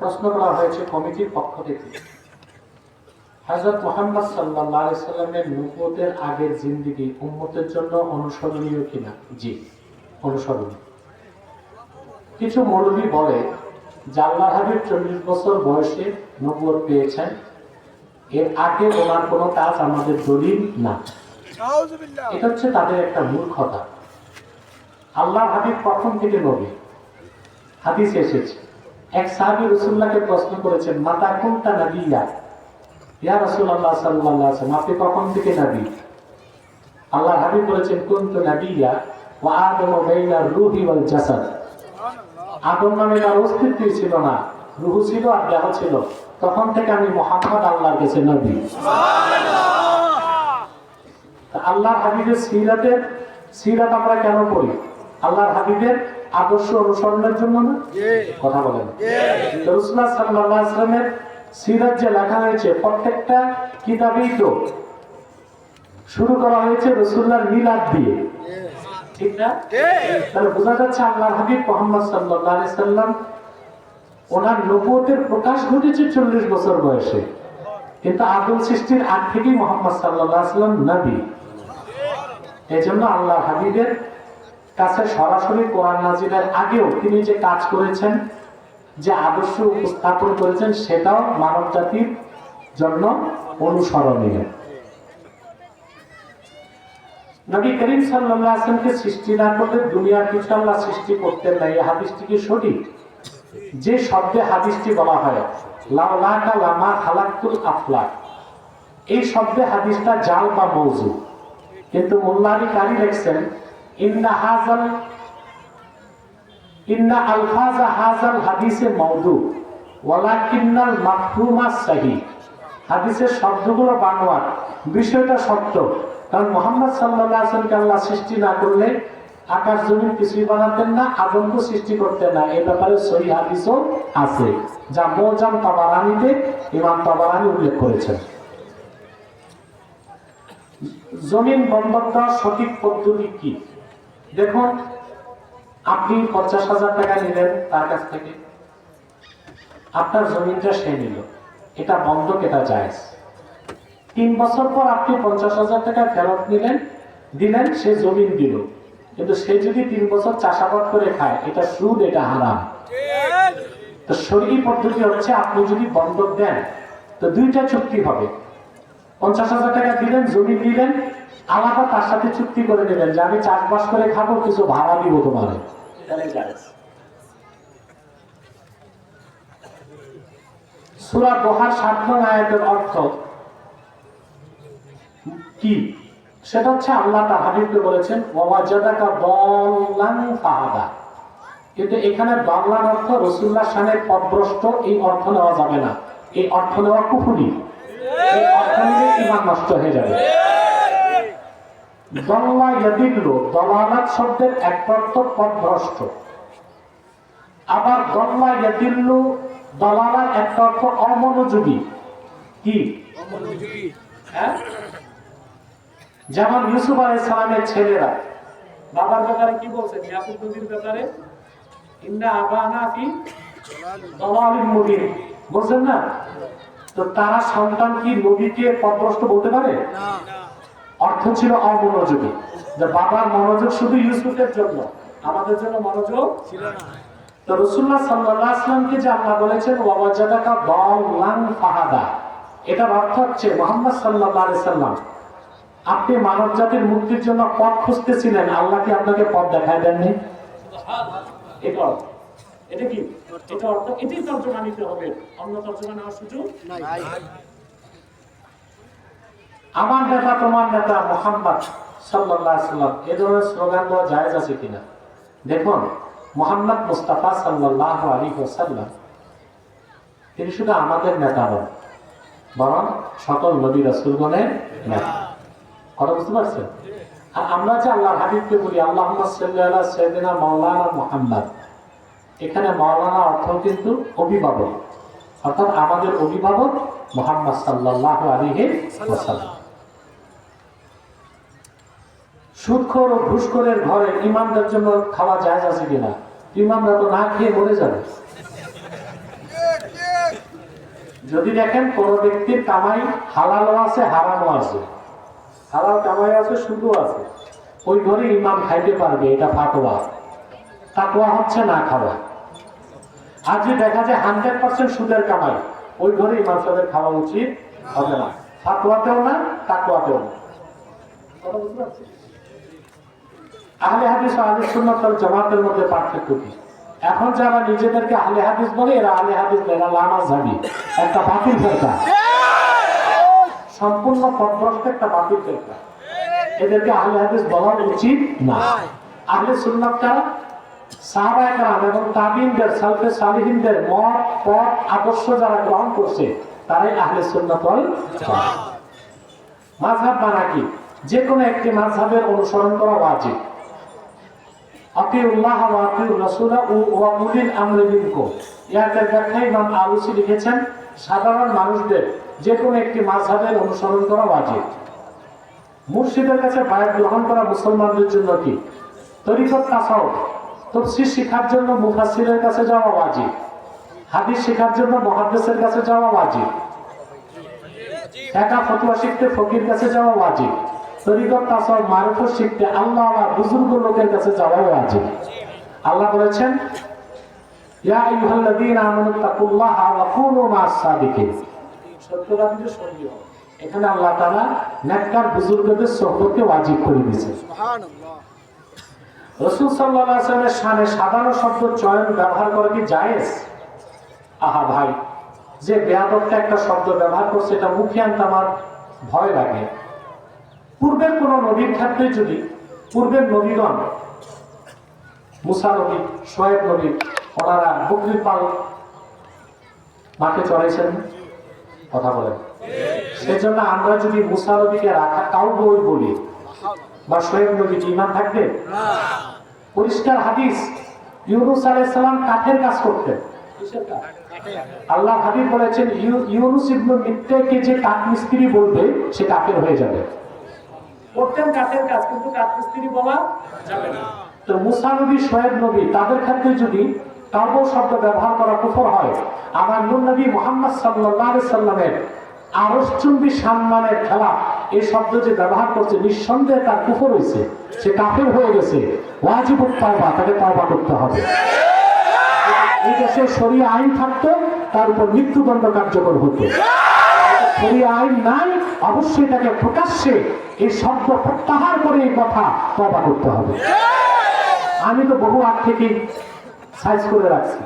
প্রশ্ন করা হয়েছে কমিটির পক্ষ থেকে। হযরত মোহাম্মদ আলাইহি সাল্লামের নবুয়তের আগের জিন্দেগি উম্মতের জন্য অনুসরণীয় কিনা? জি অনুসরণীয়। কিছু মৌলবী বলে আল্লাহ হাবিব চল্লিশ বছর বয়সে নবুয়ত পেয়েছেন এর আগে ওনার কোনো কাজ আমাদের দলিল না। এটা হচ্ছে তাদের একটা মূর্খতা। আল্লাহ হাবিব কখন থেকে নবী? হাদিস এসেছে। এক সাহাবী রসুল্লাহকে প্রশ্ন করেছেন, মাতা কোনটা নবিয়া? ইয়া রাসূলুল্লাহ সাল্লাল্লাহু আলাইহি আপনি কখন থেকে নবী? আল্লাহ হাবিব বলেছেন, কুনতু নবিয়া ওয়া আদমু বাইনা রূহি ওয়াল জাসাদ। আদম নামে তার অস্তিত্বই ছিল না, রুহু ছিল আর দেহ ছিল। তখন থেকে আমি মোহাম্মদ আল্লাহর কাছে নবী। তা আল্লাহর হাবিবের সিরাতের, সিরাত আমরা কেন পড়ি? আল্লাহর হাবিবের আদর্শ অনুসরণের জন্য না? কথা বলেন। রসুল্লাহ সাল্লাল্লাহু আলাইহি ওয়াসাল্লামের সিরাত যে লেখা হয়েছে প্রত্যেকটা কিতাবেই তো শুরু করা হয়েছে রসুল্লাহর মিলাদ দিয়ে। ঠিক না? তাহলে বোঝা যাচ্ছে আল্লাহর হাবিব মোহাম্মদ সাল্লাল্লাহু আলাইহি সাল্লাম ওনার নবুয়তের প্রকাশ ঘটেছে চল্লিশ বছর বয়সে। কিন্তু আদম সৃষ্টির আগ থেকেই মোহাম্মদ সাল্লাল্লাহু আলাইহি সাল্লাম নবী। এই জন্য আল্লাহ হাবিবের কাছে সরাসরি কোরআন নাজিরের আগেও তিনি যে কাজ করেছেন, যে আদর্শ উপস্থাপন করেছেন, সেটাও মানব জাতির জন্য অনুসরণীয়। নবী করিম সাল্লাল্লাহু আলাইহি সৃষ্টি না করলে দুনিয়ার কিছু আল্লাহ সৃষ্টি করতেন না। এই হাদিসটি কি সঠিক? যে শব্দে হাদিসটি বলা হয় লাউলাকা লামা খালাক্তুল আফলাক। এই শব্দে হাদিসটা জাল বা মৌজু। কিন্তু মোল্লারি কারি লিখছেন ইন্না ইন্না আলফাজা হাজাল হাদিসে মওদু, ওয়ালাকিন্নাল মাফহুমা সাহি। হাদিসের শব্দগুলো বানোয়ার বিষয়টা সত্য। কারণ মোহাম্মদ সাল্লাল্লাহু আলাইহি ওয়াসাল্লামকে আল্লাহ সৃষ্টি না করলে আকাশ জমিন কিছুই বানাতেন না আদমকে সৃষ্টি করতেন না। এই ব্যাপারে সহি হাদিসও আছে, যা মোজাম তাবারানিতে ইমাম তাবারানি উল্লেখ করেছেন। জমিন বন্ধক সঠিক পদ্ধতি কি? দেখুন, আপনি পঞ্চাশ হাজার টাকা নিলেন তার কাছ থেকে। আপনার জমিনটা সে নিল। এটা বন্ধক, এটা জায়েজ। তিন বছর পর আপনি পঞ্চাশ হাজার টাকা ফেরত নিলেন, দিলেন, সে জমিন দিল। কিন্তু সে যদি তিন বছর চাষাবাদ করে খায়, এটা সুদ, এটা হারাম। তো শরীর পদ্ধতি হচ্ছে, আপনি যদি বন্ধক দেন, তো দুইটা চুক্তি হবে। পঞ্চাশ হাজার টাকা দিলেন জমি দিলেন আলাদা তার সাথে চুক্তি করে নেবেন যে আমি চাষবাস করে খাব, কিছু ভাড়া দিব তোমার সুরা দোহার সাত নং আয়াতের অর্থ কি? সেটা হচ্ছে আল্লাহ তার হাবিবকে বলেছেন ওয়াজাদাকা দল্লান ফাহাদা। কিন্তু এখানে বাংলার অর্থ রসুল্লাহ শানের পদভ্রষ্ট, এই অর্থ নেওয়া যাবে না। এই অর্থ নেওয়া কুফুরি। এই অর্থ নিলে ইমান নষ্ট হয়ে যাবে। দল্লা ইয়াদিল্লু দলালাত শব্দের এক অর্থ আবার দল্লা ইয়াদিল্লু দলালার এক অমনোযোগী। কি? হ্যাঁ? যেমন ইউসুফ আলাইহিস সালামের ছেলেরা। বাবার ব্যাপারে কি বলছেন ইয়াকুব ব্যাপারে? ইন্না আবানা কি দলালিন মুবিন। বলছেন না? তো তারা সন্তান কি নবীকে পদভ্রষ্ট বলতে পারে? অর্থ ছিল অমনোযোগী। যে বাবার মনোযোগ শুধু ইউসুফের জন্য আমাদের জন্য মনোযোগ ছিল না। তো রসুল্লাহ সাল্লাল্লাহু আলাইহি সাল্লামকে যে আল্লাহ বলেছেন ওয়াজাদাকা দাল্লান ফাহাদা এটার অর্থ হচ্ছে মুহাম্মদ সাল্লাল্লাহু আলাইহি সাল্লাম আপনি মানব জাতির মুক্তির জন্য পথ খুঁজতেছিলেন আল্লাহ কি আপনাকে পথ দেখায় দেননি? এটা। এটা কি? এটা অর্থ। এটাই তর্জমা নিতে হবে। অন্য তর্জমা নেওয়ার সুযোগ আমার নেতা, তোমার নেতা মোহাম্মদ আলাইহি সাল্লাম এই ধরনের স্লোগান দেওয়া জায়েজ আছে কিনা? দেখুন, মোহাম্মদ মুস্তাফা সাল্লাল্লাহু আলাইহি ওয়াসাল্লাম, তিনি শুধু আমাদের নেতা নন, বরং সকল নবী রাসূলগণের নেতা। কথা বুঝতে পারছেন? আর আমরা যে আল্লাহ হাবিবকে বলি আল্লাহ সাল্লাহ সৈদিনা মাওলানা মোহাম্মদ, এখানে মাওলানা অর্থ কিন্তু অভিভাবক, অর্থাৎ আমাদের অভিভাবক মোহাম্মদ সাল্লাহ আলিহে ওয়াসাল্লাম। সুদখোর ও ঘুষখোরের ঘরে ইমামদের জন্য খাওয়া যায় আছে কিনা? ইমামরা তো না খেয়ে মরে যাবে। যদি দেখেন কোন ব্যক্তির কামাই হালালও আছে, হারামও আছে। হালাল কামাই আছে শুধু আছে। ওই ঘরে ইমাম খাইতে পারবে, এটা ফাটোয়া তাকোয়া হচ্ছে না খাওয়া। আর যদি দেখা যায় হান্ড্রেড পার্সেন্ট সুদের কামাই, ওই ঘরে ইমাম সাহেবের খাওয়া উচিত হবে না। ফাটোয়াতেও না তাকোয়াতেও না। কথা বুঝতে পারছেন? আহলে হাদিস ও আহলে সুন্নাত জামাতের মধ্যে পার্থক্য কি? এখন যারা নিজেদেরকে আহলে হাদিস বলে, এরা আহলে হাদিস এরা লামাজ হাবি। একটা বাতিল ফেরকা। সম্পূর্ণ পথভ্রষ্ট একটা বাতিল ফেরকা। এদেরকে আহলে হাদিস বলা উচিত না। আহলে সুন্নাত কারা? সাহাবা একরাম এবং তাবিনদের, সালফে সালিহিনদের মত, পথ, আদর্শ যারা গ্রহণ করছে, তারাই আহলে সুন্নাত ওয়াল জামাত। মানা কি? যে কোনো একটি মাযহাবের অনুসরণ করা ওয়াজিব। আতিউল্লাহ ওয়া আতিউর রাসূলা ওয়া উলিল আমরি মিনকুম। ইয়াতের ব্যাখ্যা ইমাম আলুসি লিখেছেন, সাধারণ মানুষদের যে কোনো একটি মাযহাবের অনুসরণ করা ওয়াজিব। মুর্শিদের কাছে বায়াত গ্রহণ করা মুসলমানদের জন্য কি? তরিকত তাসাউফ, তফসির শেখার জন্য মুফাসসিরের কাছে যাওয়া ওয়াজিব। হাদিস শেখার জন্য মুহাদ্দিসের কাছে যাওয়া ওয়াজিব। একা ফতোয়া শিখতে ফকির কাছে যাওয়া ওয়াজিব। তরিকত শিখতে আল্লাহ বুজুর্গ লোকের কাছে যাওয়া ওয়াজিব। আল্লাহ বলেছেন ইয়া আইয়ুহাল্লাযীনা আমানু তাকুল্লাহা ওয়া কুনু মা'আস সাদিকিন। সত্যবাদীদের সঙ্গী হও এখানে আল্লাহ তাআলা নেককার বুজুর্গদের সোহবতকে ওয়াজিব করে দিয়েছেন। রাসূল সাল্লাল্লাহু আলাইহি ওয়াসাল্লামের শানে সাধারণ শব্দ চয়ন ব্যবহার করা কি জায়েজ? আহা ভাই যে বেয়াদবটা একটা শব্দ ব্যবহার করছে এটা মুখে আনতে আমার ভয় লাগে। পূর্বের কোন নবীর ক্ষেত্রে যদি পূর্বের নবীগণ, মুসা নবী সোয়েব নবী, ওনারা বকরি পাল মাঠে চড়াইছেন কথা বলেন। সেজন্য আমরা যদি মুসা নবীকে রাখা কাউ বই বলি বা সোয়েব নবী ইমান থাকবে? পরিষ্কার হাদিস, ইউনুস আলাইহিস সালাম কাঠের কাজ করতেন। আল্লাহ হাবিব বলেছেন, ইউ- ইউনুস ইবনু মিত্তাকে যে কাঠ মিস্ত্রি বলবে, সে কাফের হয়ে যাবে। করতেন কাঠের কাজ, কিন্তু কাঠ মিস্ত্রি বলা যাবে না। তো মুসা নবী সোয়েব নবী, তাদের ক্ষেত্রে যদি কাব্য শব্দ ব্যবহার করা কুফর হয়, আমার নূর নবী মোহাম্মদ সাল্লাহ সাল্লামের আরসচুম্বী সম্মানের খেলা, এই শব্দ যে ব্যবহার করছে, নিঃসন্দেহে তার কুফর হয়েছে। সে কাফের হয়ে গেছে। ওয়াজিব তাওবা তাকে তাওবা করতে হবে। এই দেশে সরিয়ে আইন থাকতো, তার উপর মৃত্যুদণ্ড কার্যকর হতো। সরিয়ে আইন নাই অবশ্যই তাকে প্রকাশ্যে এই শব্দ প্রত্যাহার করে এই কথা তবা করতে হবে। আমি তো বহু আগ থেকে সাইজ করে রাখছি।